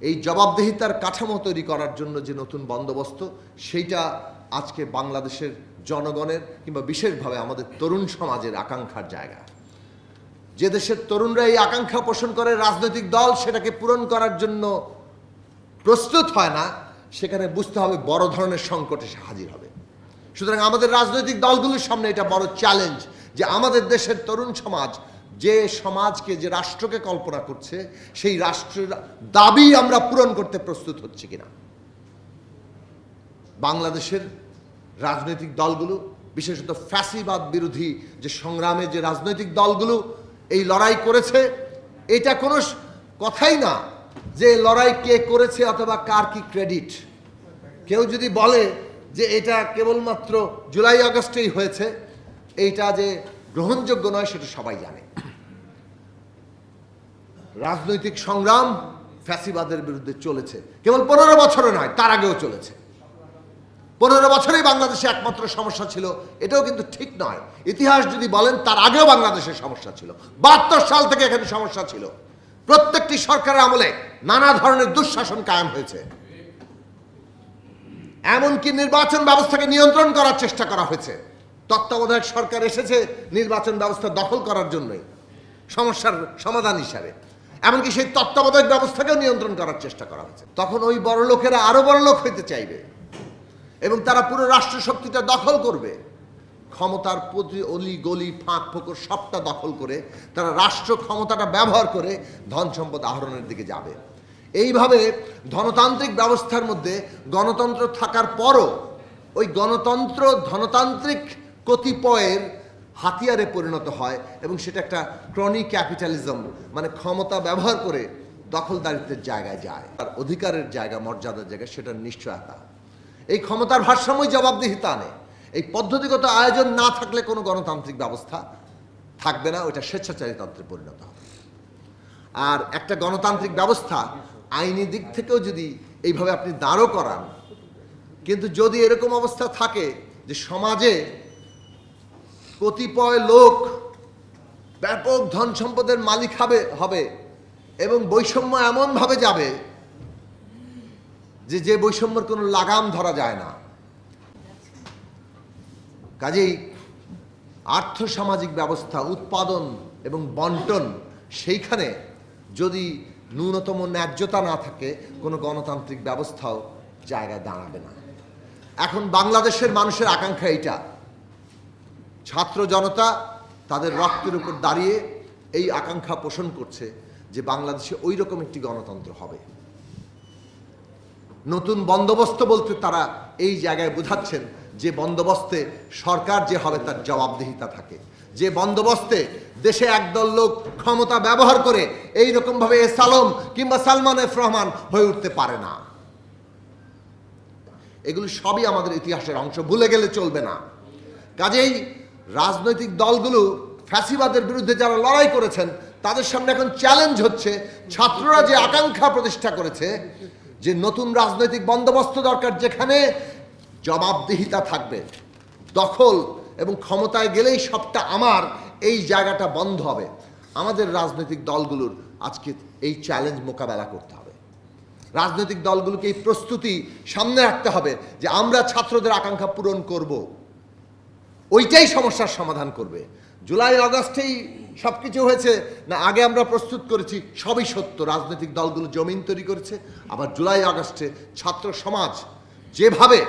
এই জবাবদিহিতার কাঠামো তৈরি করার জন্য যে নতুন বন্দোবস্ত, সেইটা আজকে বাংলাদেশের জনগণের কিংবা বিশেষভাবে আমাদের তরুণ সমাজের আকাঙ্ক্ষার জায়গা। যে দেশের তরুণরা এই আকাঙ্ক্ষা পোষণ করে রাজনৈতিক দল, সেটাকে পূরণ করার জন্য প্রস্তুত হয় না, সেখানে বুঝতে হবে বড় ধরনের সংকট এসে হাজির হবে। সুতরাং আমাদের রাজনৈতিক দলগুলোর সামনে এটা বড় চ্যালেঞ্জ যে আমাদের দেশের তরুণ সমাজ যে সমাজকে, যে রাষ্ট্রকে কল্পনা করছে, সেই রাষ্ট্রের দাবি আমরা পূরণ করতে প্রস্তুত হচ্ছে কিনা? বাংলাদেশের রাজনৈতিক দলগুলো, বিশেষত ফ্যাসিবাদ বিরোধী যে সংগ্রামে যে রাজনৈতিক দলগুলো এই লড়াই করেছে, এটা কোনো কথাই না যে লড়াই কে করেছে অথবা কার কি ক্রেডিট। কেউ যদি বলে যে এটা কেবলমাত্র জুলাই আগস্টেই হয়েছে, এইটা যে গ্রহণযোগ্য নয়, সেটা সবাই জানে। রাজনৈতিক সংগ্রাম ফ্যাসিবাদের বিরুদ্ধে চলেছে। কেবল পনেরো বছরে নয়, তার আগেও চলেছে। পনেরো বছরেই বাংলাদেশে একমাত্র সমস্যা ছিল, এটাও কিন্তু ঠিক নয়। ইতিহাস যদি বলেন, তার আগেও বাংলাদেশের সমস্যা ছিল। বাহাত্তর সাল থেকে এখানে সমস্যা ছিল। প্রত্যেকটি সরকারের আমলে নানা ধরনের দুঃশাসন কায়েম হয়েছে। এমনকি নির্বাচন ব্যবস্থাকে নিয়ন্ত্রণ করার চেষ্টা করা হয়েছে। তত্ত্বাবধায়ক সরকার এসেছে নির্বাচন ব্যবস্থা দখল করার জন্যই। সমস্যার সমাধান হিসাবে। এমনকি সেই তত্ত্বাবধায়ক ব্যবস্থাকেও নিয়ন্ত্রণ করার চেষ্টা করা হয়েছে। তখন ওই বড় লোকেরা আরও বড় লোক হইতে চাইবে এবং তারা পুরো রাষ্ট্র শক্তিটা দখল করবে। ক্ষমতার প্রতি অলি গলি ফাঁক ফোকর সবটা দখল করে, তারা রাষ্ট্র ক্ষমতাটা ব্যবহার করে ধন সম্পদ আহরণের দিকে যাবে। এইভাবে ধনতান্ত্রিক ব্যবস্থার মধ্যে গণতন্ত্র থাকার পরও ওই গণতন্ত্র ধনতান্ত্রিক কতিপয়ের হাতিয়ারে পরিণত হয় এবং সেটা একটা ক্রনি ক্যাপিটালিজম মানে ক্ষমতা ব্যবহার করে দখলদারিত্বের জায়গায় যায়। আর অধিকারের জায়গা, মর্যাদার জায়গা, সেটার নিশ্চয়তা। এই ক্ষমতার ভারসাম্যই জবাবদিহিতা আনে এই পদ্ধতিগত আয়োজন না থাকলে কোনো গণতান্ত্রিক ব্যবস্থা থাকবে না, ওইটা স্বেচ্ছাচারীতন্ত্রে পরিণত হবে। আর একটা গণতান্ত্রিক ব্যবস্থা আইনি দিক থেকেও যদি এইভাবে আপনি দাঁড়ও করান, কিন্তু যদি এরকম অবস্থা থাকে যে সমাজে কতিপয় লোক ব্যাপক ধন সম্পদের মালিক হবে হবে এবং বৈষম্য এমনভাবে যাবে যে যে বৈষম্যের কোনো লাগাম ধরা যায় না। কাজেই আর্থসামাজিক ব্যবস্থা, উৎপাদন এবং বন্টন সেইখানে যদি ন্যূনতম ন্যায্যতা না থাকে, কোনো গণতান্ত্রিক ব্যবস্থাও জায়গায় দাঁড়াবে না। এখন বাংলাদেশের মানুষের আকাঙ্ক্ষা এইটা। ছাত্র জনতা তাদের রক্তের উপর দাঁড়িয়ে এই আকাঙ্ক্ষা পোষণ করছে যে বাংলাদেশে ওই রকম একটি গণতন্ত্র হবে। নতুন বন্দোবস্ত বলতে তারা এই জায়গায় বোঝাচ্ছেন যে বন্দোবস্তে সরকার যে হবে তার জবাবদিহিতা থাকে। যে বন্দোবস্তে দেশে একদল লোক ক্ষমতা ব্যবহার করে এই রকমভাবে সালম কিংবা সালমান এফ রহমান হয়ে উঠতে পারে না। এগুলি সবই আমাদের ইতিহাসের অংশ, ভুলে গেলে চলবে না। কাজেই রাজনৈতিক দলগুলো ফ্যাসিবাদের বিরুদ্ধে যারা লড়াই করেছেন, তাদের সামনে এখন চ্যালেঞ্জ হচ্ছে। ছাত্ররা যে আকাঙ্ক্ষা প্রতিষ্ঠা করেছে, যে নতুন রাজনৈতিক বন্দোবস্ত দরকার যেখানে জবাবদিহিতা থাকবে, দখল এবং ক্ষমতায় গেলেই সবটা আমার, এই জায়গাটা বন্ধ হবে। আমাদের রাজনৈতিক দলগুলোর আজকে এই চ্যালেঞ্জ মোকাবেলা করতে হবে। রাজনৈতিক দলগুলোকে এই প্রস্তুতি সামনে রাখতে হবে যে আমরা ছাত্রদের আকাঙ্ক্ষা পূরণ করব। ওইটাই সমস্যার সমাধান করবে। জুলাই অগাস্টেই সব কিছু হয়েছে। না, আগে আমরা প্রস্তুত করেছি, সবই সত্য। রাজনৈতিক দলগুলো জমিন তৈরি করেছে। আবার জুলাই, আগস্টে ছাত্র সমাজ যেভাবে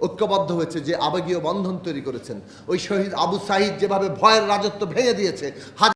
ঐক্যবদ্ধ হয়েছে, যে আবেগীয় বন্ধন তৈরি করেছেন, ওই শহীদ আবু সাহিদ যেভাবে ভয়ের রাজত্ব ভেঙে দিয়েছে